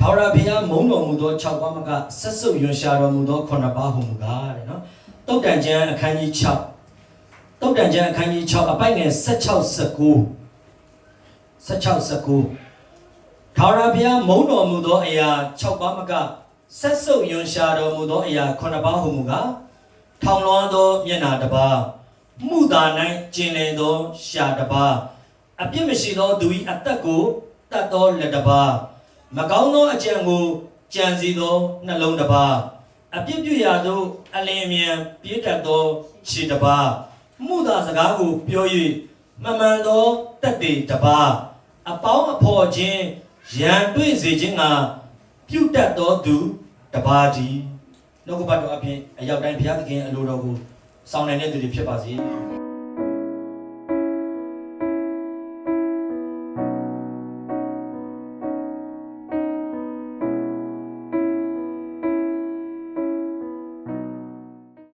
ထာဝရဘုရားမုန်းတော်မူသော6ပါးမကဆက်စုပ်ရွှရှာတော်မူသော9ပါးဟုမူကားတဲ့နော်တုတ်တန်ကျမ်းအခန်းကြီး6တုတ်တန်ကျမ်းအခန်းကြီး6အပိုက်ငယ်16 19 16 19ထာဝရဘုရားမုန်းတော်မူသောအရာ6ပါးမကဆက်စုပ်ရွှရှာတော်မူသောအရာ9ပါးဟုမူကားထောင်လွှမ်းသောမျက်နာတစ်ပါးမှုသာ၌ကျင်လည်သောရှာတစ်ပါးအပြစ်မရှိသောသူ၏အသက်ကိုတတ်သောလက်တစ်ပါး မကောင်းသောအကြံကိုကြံစီသောနှလုံးတစ်ပါးအပြစ်ပြုရာသို့အလင်းအမြန်ပြေးတတ်သောခြေတစ်ပါးမှုသာစကားကိုပြော၍မမှန်သောတက်တေတစ်ပါးအပေါင်းအဖော်ခြင်းရန်တွေ့စေခြင်းကပြုတ်တတ်သောသူတစ်ပါးဒီနှုတ်ကပတ်တော်အပြင်အရောက်တိုင်းဘုရားသခင်အလိုတော်ကိုစောင့်နိုင်တဲ့သူတွေဖြစ်ပါစေ။